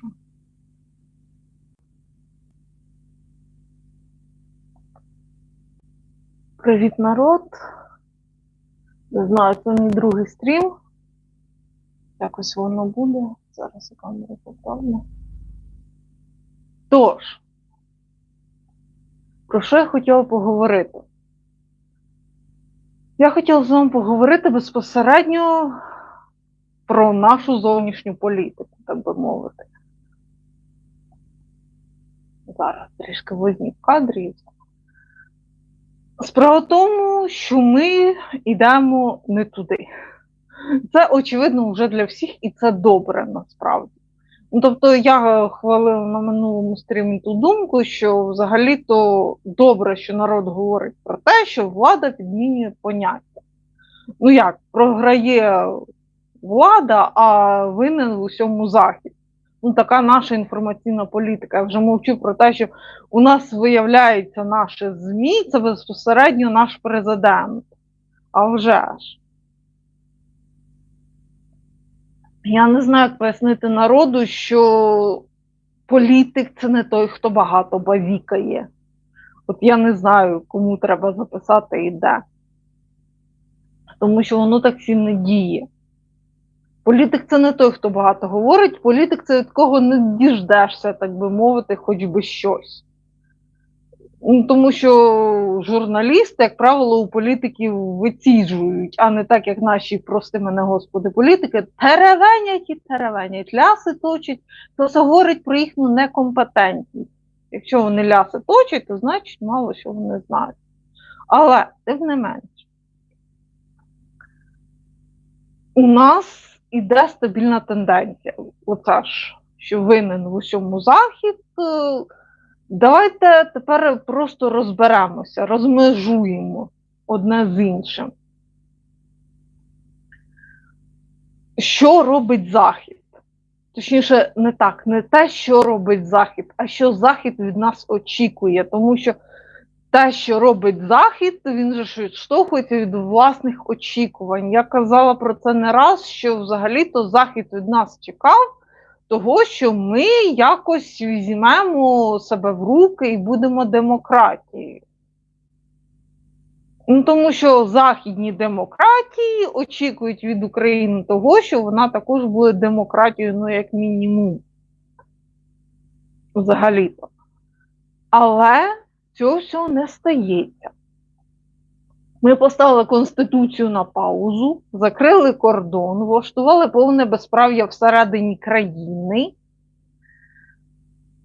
прошу. Привіт, народ. Не знаю, це мій другий стрім. Якось воно буде. Зараз я камеру поправлю. Тож, про що я хотіла поговорити? Я хотіла з вами поговорити безпосередньо про нашу зовнішню політику, так би мовити. Зараз трішки возьмі в кадрі. Справа в тому, що ми йдемо не туди. Це очевидно вже для всіх, і це добре насправді. Ну, тобто я хвалила на минулому стрімі ту думку, що взагалі-то добре, що народ говорить про те, що влада підмінює поняття. Ну як, програє влада, а винен в усьому захід. Ну, така наша інформаційна політика. Я вже мовчу про те, що у нас виявляється наше ЗМІ, це безпосередньо наш президент. А вже ж. Я не знаю, як пояснити народу, що політик це не той, хто багато бавікає. От я не знаю, кому треба записати і де. Тому що воно так всі не діє. Політик це не той, хто багато говорить, політик це від кого не діждешся, так би мовити, хоч би щось. Ну, Тому що журналісти, як правило, у політиків виціджують, а не так, як наші, прости мене, господи, політики, теревенять і теревенять, ляси точать, то це говорить про їхню некомпетентність. Якщо вони ляси точать, то значить мало що вони знають. Але, тим не менш, у нас іде стабільна тенденція. Оце ж, що винен в усьому захід. е, Давайте тепер просто розберемося, розмежуємо одне з іншим. Що робить Захід? Точніше, не так, не те, що робить Захід, а що Захід від нас очікує. Тому що те, що робить Захід, він же відштовхується від власних очікувань. Я казала про це не раз, що взагалі-то Захід від нас чекав того, що ми якось візьмемо себе в руки і будемо демократією. Ну, тому що західні демократії очікують від України того, що вона також буде демократією, ну, як мінімум. Взагалі-то. Але цього всього не стається. Ми поставили Конституцію на паузу, закрили кордон, влаштували повне безправ'я всередині країни.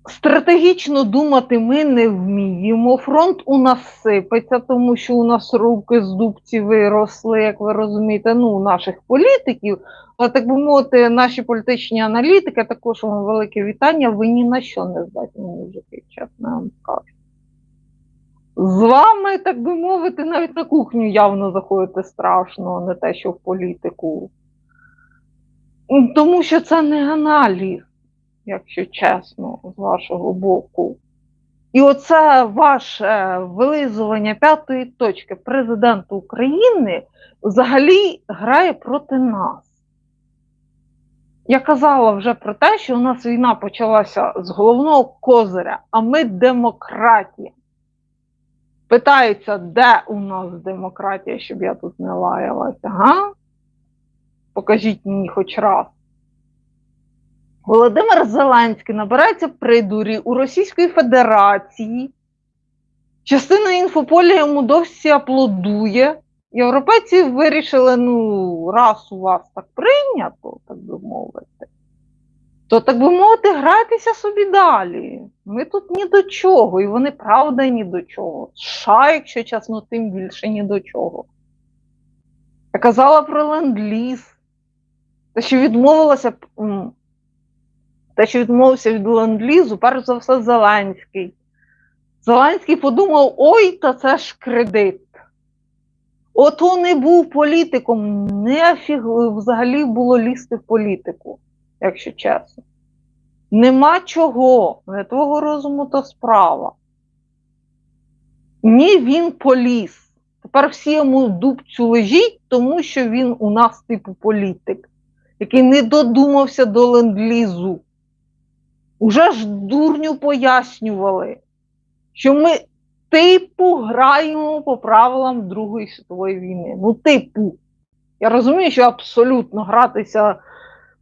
Стратегічно думати ми не вміємо. Фронт у нас сипеться, тому що у нас руки з дубці виросли, як ви розумієте, ну, у наших політиків. Але так би мовити, наші політичні аналітики, також вам велике вітання. Ви ні на що не здатні, мужики, чесно вам скажу. З вами, так би мовити, навіть на кухню явно заходити страшно, не те, що в політику. Тому що це не аналіз, якщо чесно, з вашого боку. І оце ваше вилизування п'ятої точки президента України взагалі грає проти нас. Я казала вже про те, що у нас війна почалася з головного козиря, а ми демократія. Питаються, де у нас демократія, щоб я тут не лаялася, га? Покажіть мені хоч раз. Володимир Зеленський набирається придурі у Російської Федерації. Частина інфополя йому досі аплодує. Європейці вирішили, ну, раз у вас так прийнято, так би мовити, то, так би мовити, грайтеся собі далі. Ми тут ні до чого, і вони правда ні до чого. США, якщо чесно, тим більше ні до чого. Я казала про ленд-ліз. Те, що відмовилася, те, що відмовився від ленд-лізу, перш за все, Зеленський. Зеленський подумав: ой, та це ж кредит. Ото не був політиком, нефіг взагалі було лізти в політику, якщо чесно. Нема чого, не твого розуму то справа. Ні, він поліз. Тепер всі йому дубцю лежіть, тому що він у нас типу політик, який не додумався до ленд-лізу. Уже ж дурню пояснювали, що ми типу граємо по правилам Другої світової війни. Ну, типу. Я розумію, що абсолютно гратися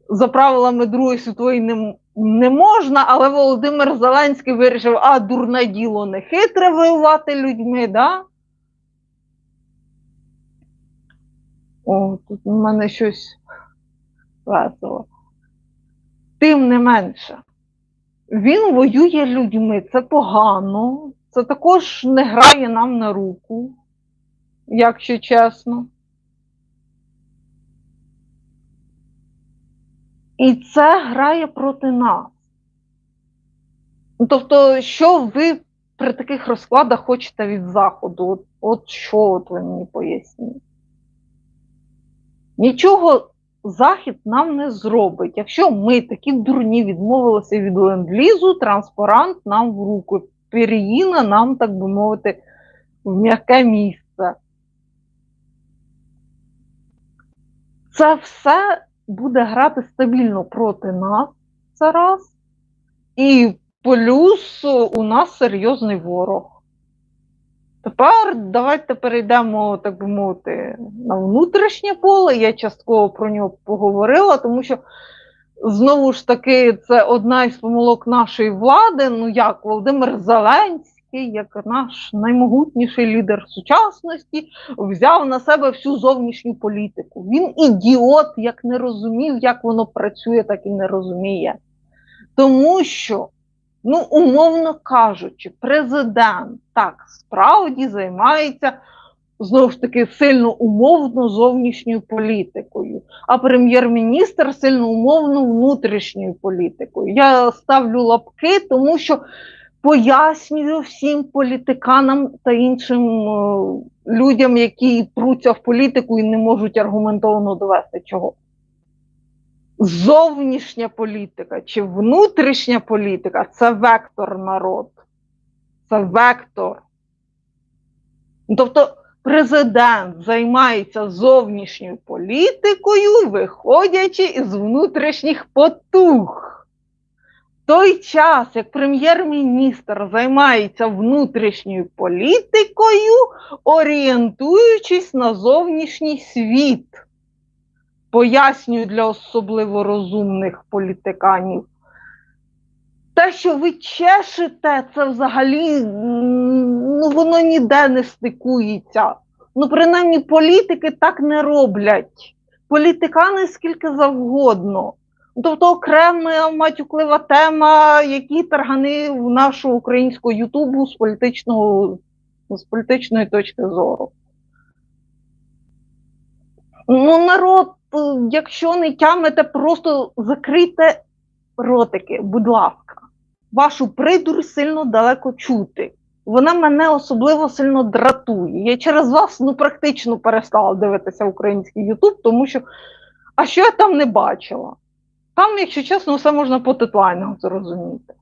за правилами Другої світової не, не можна, але Володимир Зеленський вирішив, а дурне діло не хитре воювати людьми, да? О, тут у мене щось весело. Тим не менше, він воює людьми, це погано, це також не грає нам на руку, якщо чесно. І це грає проти нас. Ну, Тобто, що ви при таких розкладах хочете від Заходу? От, от що от ви мені поясніть? Нічого Захід нам не зробить. Якщо ми такі дурні відмовилися від ленд-лізу, транспарант нам в руку, переїна нам, так би мовити, в м'яке місце. Це все буде грати стабільно проти нас це раз. І плюс у нас серйозний ворог. Тепер давайте перейдемо, так би мовити, на внутрішнє поле. Я частково про нього поговорила, тому що знову ж таки це одна із помилок нашої влади. Ну як Володимир Зеленський, як наш наймогутніший лідер сучасності, взяв на себе всю зовнішню політику. Він ідіот, як не розумів, як воно працює, так і не розуміє. Тому що Ну, умовно кажучи, президент так справді займається знову ж таки сильно умовно зовнішньою політикою, а прем'єр-міністр сильно умовно внутрішньою політикою. Я ставлю лапки, тому що пояснюю всім політиканам та іншим е, людям, які пруться в політику і не можуть аргументовано довести чого зовнішня політика чи внутрішня політика це вектор народ. Це вектор. Тобто президент займається зовнішньою політикою, виходячи із внутрішніх потуг. Той час, як прем'єр-міністр займається внутрішньою політикою, орієнтуючись на зовнішній світ пояснюю для особливо розумних політиканів. Те, що ви чешете, це взагалі ну, воно ніде не стикується. Ну, принаймні, політики так не роблять. Політикани скільки завгодно. Тобто окрема матюклива тема, які таргани в нашого українського Ютубу з політичного, з політичної точки зору. Ну, народ якщо не тямите, просто закрийте ротики, будь ласка. Вашу придур сильно далеко чути. Вона мене особливо сильно дратує. Я через вас ну, практично перестала дивитися український Ютуб, тому що, а що я там не бачила? Там, якщо чесно, все можна по тетлайнам зрозуміти.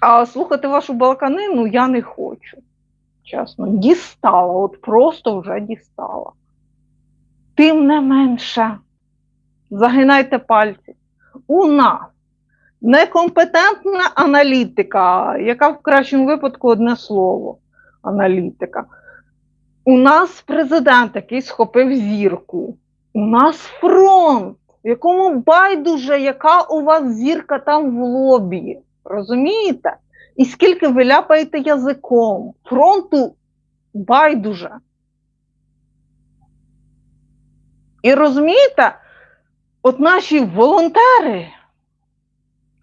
А слухати вашу балаканину я не хочу. Чесно, дістала, от просто вже дістала. Тим не менше, загинайте пальці. У нас некомпетентна аналітика, яка в кращому випадку одне слово аналітика. У нас президент, який схопив зірку. У нас фронт, якому байдуже, яка у вас зірка там в лобі. Розумієте? І скільки ви ляпаєте язиком? Фронту байдуже. І розумієте, от наші волонтери,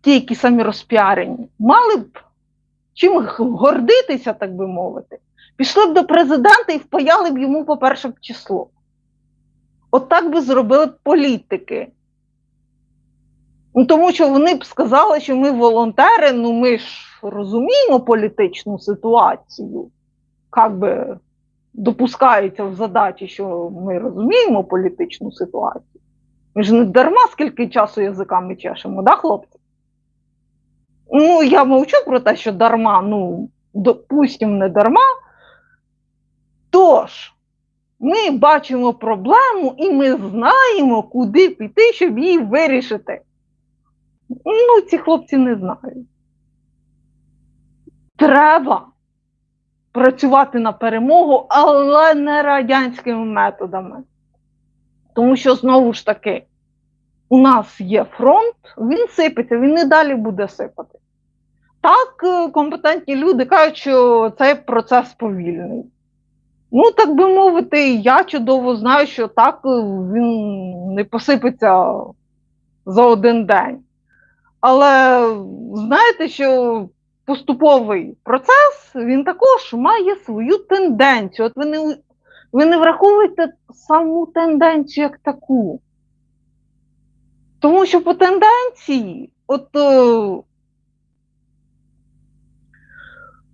ті, які самі розпіарені, мали б чим гордитися, так би мовити, пішли б до президента і впаяли б йому, по-перше, число. От би зробили політики. Ну, Тому що вони б сказали, що ми волонтери, ну ми ж розуміємо політичну ситуацію, як би допускається в задачі, що ми розуміємо політичну ситуацію. Ми ж не дарма скільки часу язиками чешемо, да, хлопці? Ну, я мовчу про те, що дарма, ну, допустимо, не дарма. Тож, ми бачимо проблему і ми знаємо, куди піти, щоб її вирішити. Ну, ці хлопці не знають. Треба працювати на перемогу, але не радянськими методами. Тому що знову ж таки, у нас є фронт, він сипеться, він і далі буде сипати. Так, е, компетентні люди кажуть, що цей процес повільний. Ну, так би мовити, я чудово знаю, що так е, він не посипеться за один день. Але знаєте, що поступовий процес він також має свою тенденцію. От ви не, ви не враховуєте саму тенденцію як таку. Тому що по тенденції, от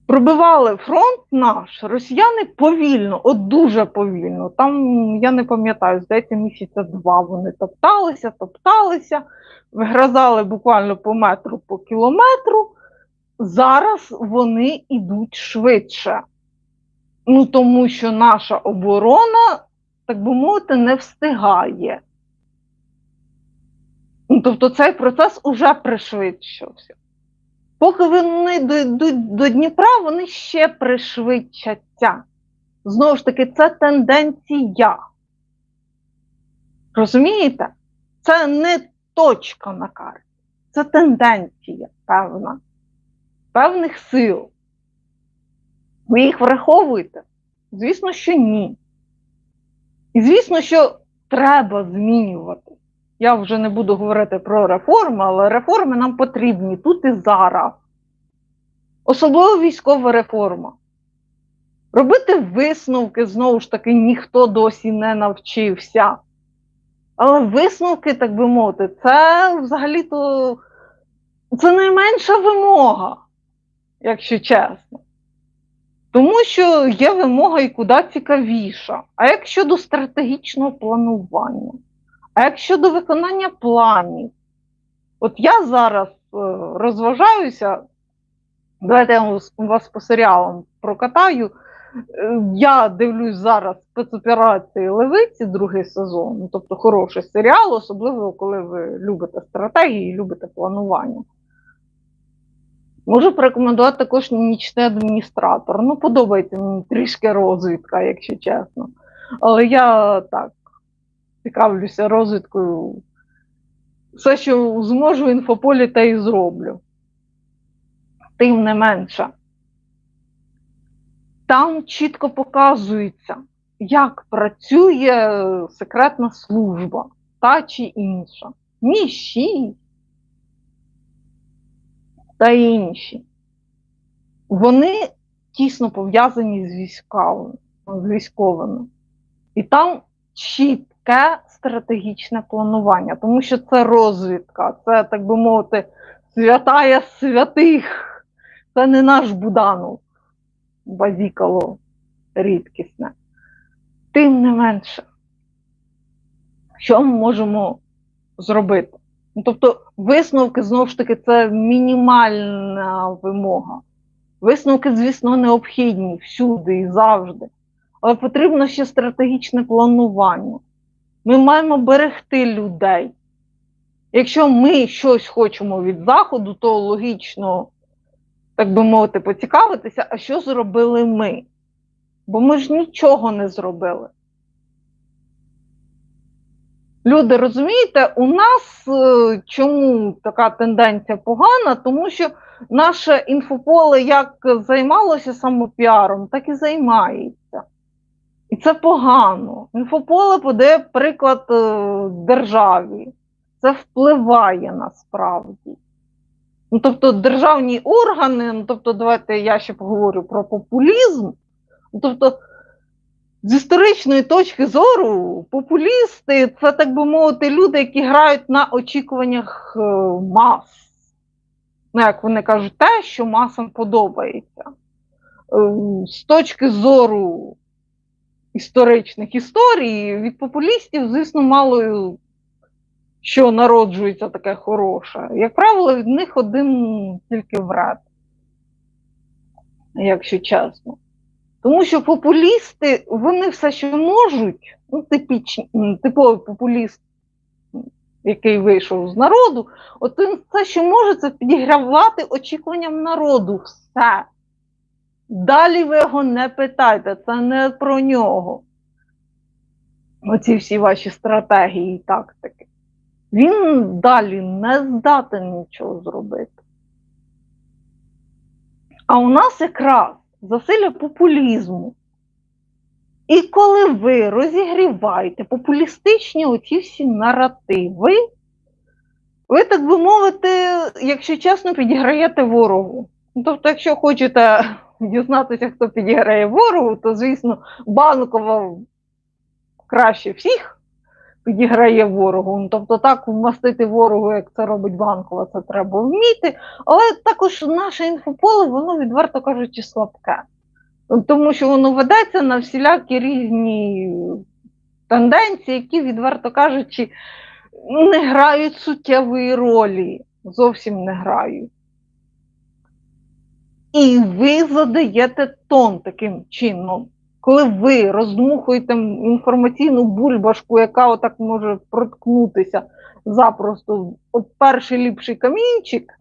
пробивали фронт наш, росіяни повільно, от дуже повільно. Там, я не пам'ятаю, здається, місяця два вони топталися, топталися, вигризали буквально по метру, по кілометру. Зараз вони йдуть швидше. Ну, тому що наша оборона, так би мовити, не встигає. Ну, тобто цей процес уже пришвидшився. Поки вони дійдуть до Дніпра, вони ще пришвидшаться. Знову ж таки, це тенденція. Розумієте? Це не точка на карті, це тенденція певна, певних сил. Ви їх враховуєте? Звісно, що ні. І звісно, що треба змінювати. Я вже не буду говорити про реформи, але реформи нам потрібні тут і зараз. Особливо військова реформа. Робити висновки, знову ж таки, ніхто досі не навчився. Але висновки, так би мовити, це взагалі-то це найменша вимога, якщо чесно. Тому що є вимога і куди цікавіша. А як щодо стратегічного планування? А як щодо виконання планів, от я зараз е, розважаюся, давайте я вас по серіалам прокатаю. Е, я дивлюсь зараз спецоперації Левиці, другий сезон, тобто хороший серіал, особливо коли ви любите стратегії любите планування. Можу порекомендувати також нічний адміністратор. Ну, подобається мені трішки розвідка, якщо чесно. Але я так цікавлюся розвідкою. Все, що зможу в інфополі, те і зроблю. Тим не менше. Там чітко показується, як працює секретна служба та чи інша. Мі 6 та інші. Вони тісно пов'язані з військовими, з військовими. І там чітке стратегічне планування, тому що це розвідка, це, так би мовити, святая святих. Це не наш Буданов базікало рідкісне. Тим не менше, що ми можемо зробити? Ну, Тобто, висновки, знову ж таки, це мінімальна вимога. Висновки, звісно, необхідні всюди і завжди. Але потрібно ще стратегічне планування. Ми маємо берегти людей. Якщо ми щось хочемо від Заходу, то логічно так би мовити, поцікавитися, а що зробили ми? Бо ми ж нічого не зробили. Люди, розумієте, у нас е, чому така тенденція погана? Тому що наше інфополе як займалося самопіаром, так і займається. І це погано. Інфополе подає приклад е, державі. Це впливає насправді. Ну, Тобто державні органи, ну, тобто, давайте я ще поговорю про популізм. Ну, тобто, з історичної точки зору, популісти це, так би мовити, люди, які грають на очікуваннях е, мас. Ну, як вони кажуть, те, що масам подобається. Е, з точки зору історичних історій, від популістів, звісно, мало що народжується таке хороше. Як правило, від них один тільки вред, якщо чесно. Тому що популісти, вони все, що можуть, ну, типічні, типовий популіст, який вийшов з народу, от він все, що може, це підігравати очікуванням народу. Все. Далі ви його не питайте, це не про нього. Оці всі ваші стратегії і тактики. Він далі не здатен нічого зробити. А у нас якраз засилля популізму. І коли ви розігріваєте популістичні оці всі наративи, ви, так би мовити, якщо чесно, підіграєте ворогу. Ну, Тобто, якщо хочете дізнатися, хто підіграє ворогу, то, звісно, банкова краще всіх підіграє ворогу. Ну, Тобто, так вмастити ворогу, як це робить банкова, це треба вміти. Але також наше інфополе, воно, відверто кажучи, слабке. Тому що воно ведеться на всілякі різні тенденції, які, відверто кажучи, не грають суттєвої ролі, зовсім не грають. І ви задаєте тон таким чином, коли ви роздмухуєте інформаційну бульбашку, яка отак може проткнутися запросто от перший ліпший камінчик,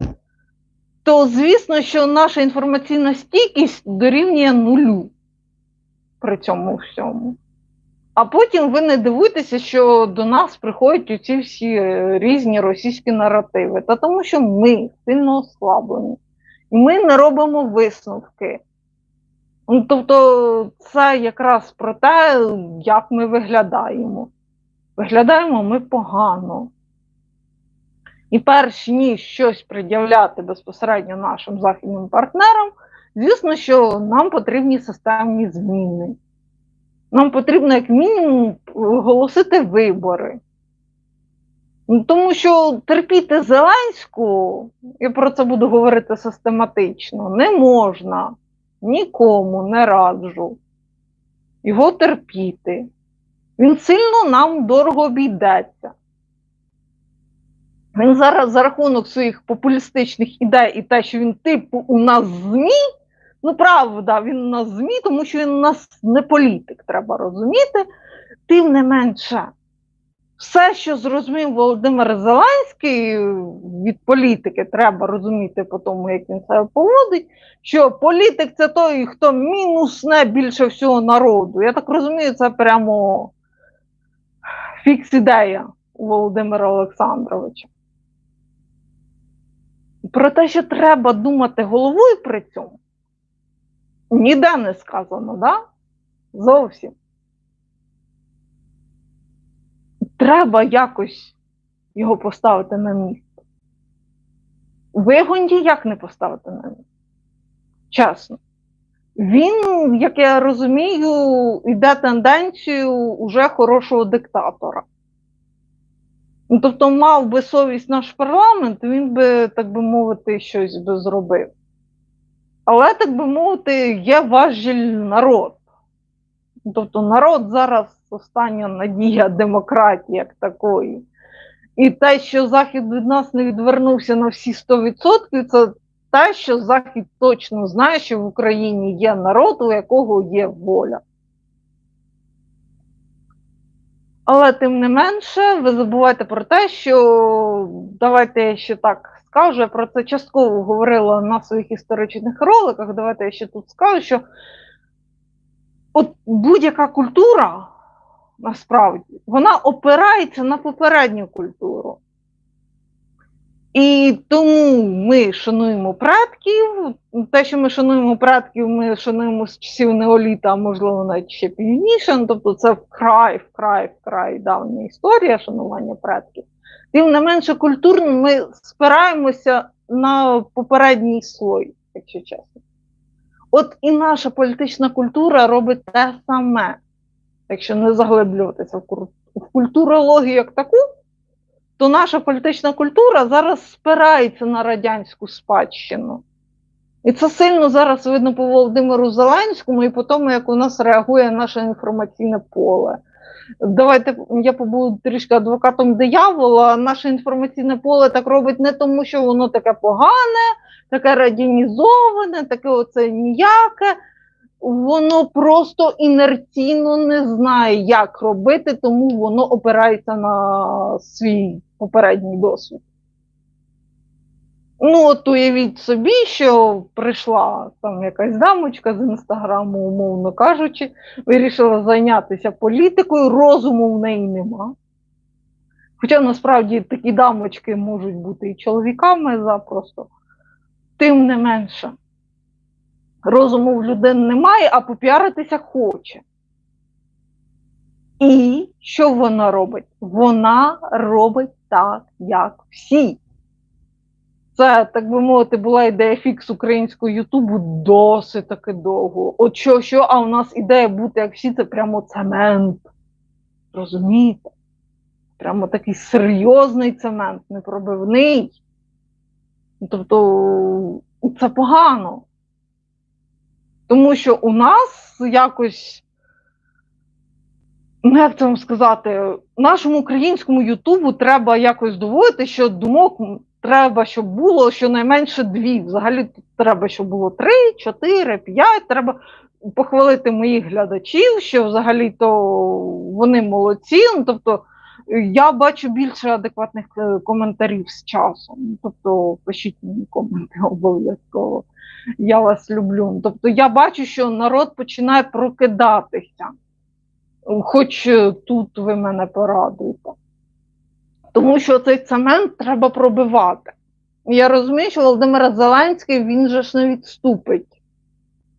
то звісно, що наша інформаційна стійкість дорівнює нулю при цьому всьому. А потім ви не дивуйтеся, що до нас приходять оці всі е, різні російські наративи. Та тому що ми сильно ослаблені. І ми не робимо висновки. Ну, Тобто, це якраз про те, як ми виглядаємо. Виглядаємо ми погано. І перш ніж щось пред'являти безпосередньо нашим західним партнерам, звісно, що нам потрібні системні зміни. Нам потрібно, як мінімум, оголосити вибори. Тому що терпіти Зеленську, я про це буду говорити систематично, не можна нікому не раджу його терпіти. Він сильно нам дорого обійдеться. Він зараз за рахунок своїх популістичних ідей і те, що він типу у нас ЗМІ, ну правда, він у нас ЗМІ, тому що він у нас не політик, треба розуміти. Тим не менше, все, що зрозумів Володимир Зеленський від політики, треба розуміти по тому, як він себе поводить, що політик це той, хто мінусне більше всього народу. Я так розумію, це прямо фікс ідея у Володимира Олександровича. Про те, що треба думати головою при цьому, ніде не сказано, да? Зовсім. Треба якось його поставити на місце. Ви його ніяк не поставите на місце. Чесно. Він, як я розумію, йде тенденцію уже хорошого диктатора. Ну, Тобто, мав би совість наш парламент, він би, так би мовити, щось би зробив. Але, так би мовити, є важіль народ. Тобто народ зараз остання надія демократії як такої. І те, що Захід від нас не відвернувся на всі 100%, це те, що Захід точно знає, що в Україні є народ, у якого є воля. Але тим не менше, ви забувайте про те, що давайте я ще так скажу, я про це частково говорила на своїх історичних роликах. Давайте я ще тут скажу, що от будь-яка культура насправді вона опирається на попередню культуру. І тому ми шануємо предків. Те, що ми шануємо предків, ми шануємо з часів неоліта, а можливо, навіть ще пізніше. Ну, тобто це вкрай, вкрай, вкрай давня історія шанування предків. Тим не менше культурно ми спираємося на попередній слой, якщо чесно. От і наша політична культура робить те саме, якщо не заглиблюватися в культурологію як таку то наша політична культура зараз спирається на радянську спадщину. І це сильно зараз видно по Володимиру Зеленському і по тому, як у нас реагує наше інформаційне поле. Давайте я побуду трішки адвокатом диявола. Наше інформаційне поле так робить не тому, що воно таке погане, таке радіонізоване, таке оце ніяке. Воно просто інерційно не знає, як робити, тому воно опирається на свій попередній досвід. Ну, от уявіть собі, що прийшла там якась дамочка з інстаграму, умовно кажучи, вирішила зайнятися політикою, розуму в неї нема. Хоча насправді такі дамочки можуть бути і чоловіками запросто, тим не менше. Розуму в людини немає, а попіаритися хоче. І що вона робить? Вона робить так, як всі. Це, так би мовити, була ідея фікс українського Ютубу досить таки довго. От що, що, а у нас ідея бути як всі, це прямо цемент. Розумієте? Прямо такий серйозний цемент, непробивний. Тобто це погано. Тому що у нас якось, ну як це вам сказати, нашому українському Ютубу треба якось доводити, що думок треба, щоб було щонайменше дві. Взагалі треба, щоб було три, чотири, п'ять. Треба похвалити моїх глядачів, що взагалі-то вони молодці. Ну, тобто я бачу більше адекватних е, коментарів з часом. Тобто пишіть мені коменти обов'язково. Я вас люблю. Тобто я бачу, що народ починає прокидатися. Хоч е, тут ви мене порадуєте. Тому що цей цемент треба пробивати. Я розумію, що Володимир Зеленський він же ж не відступить.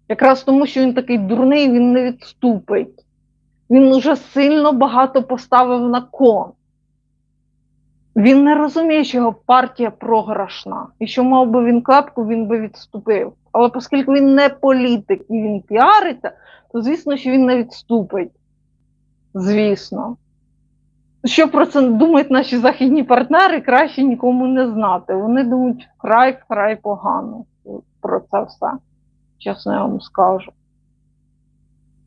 Якраз тому, що він такий дурний, він не відступить. Він уже сильно багато поставив на кон. Він не розуміє, що його партія програшна. І що мав би він клепку, він би відступив. Але оскільки він не політик і він піариться, то звісно, що він не відступить. Звісно. Що про це думають наші західні партнери, краще нікому не знати. Вони думають вкрай вкрай погано про це все. Чесно я вам скажу.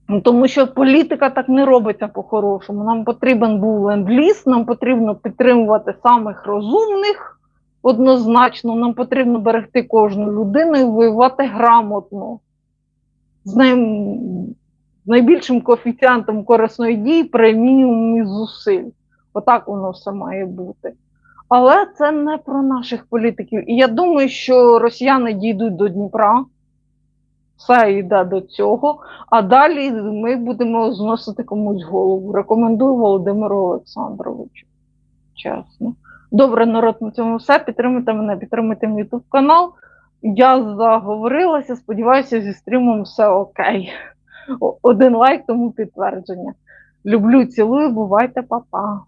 Ну, Тому що політика так не робиться по-хорошому. Нам потрібен був ленд-ліз, нам потрібно підтримувати самих розумних однозначно, нам потрібно берегти кожну людину і воювати грамотно. З, най... найбільшим коефіцієнтом корисної дії при мінімумі зусиль. Отак воно все має бути. Але це не про наших політиків. І я думаю, що росіяни дійдуть до Дніпра. Все йде до цього, а далі ми будемо зносити комусь голову. Рекомендую Володимиру Олександровичу. Чесно. Добре, народ, на цьому все. Підтримуйте мене, підтримуйте мій YouTube канал. Я заговорилася, сподіваюся, зі стрімом все окей. Один лайк, тому підтвердження. Люблю, цілую, бувайте, па-па.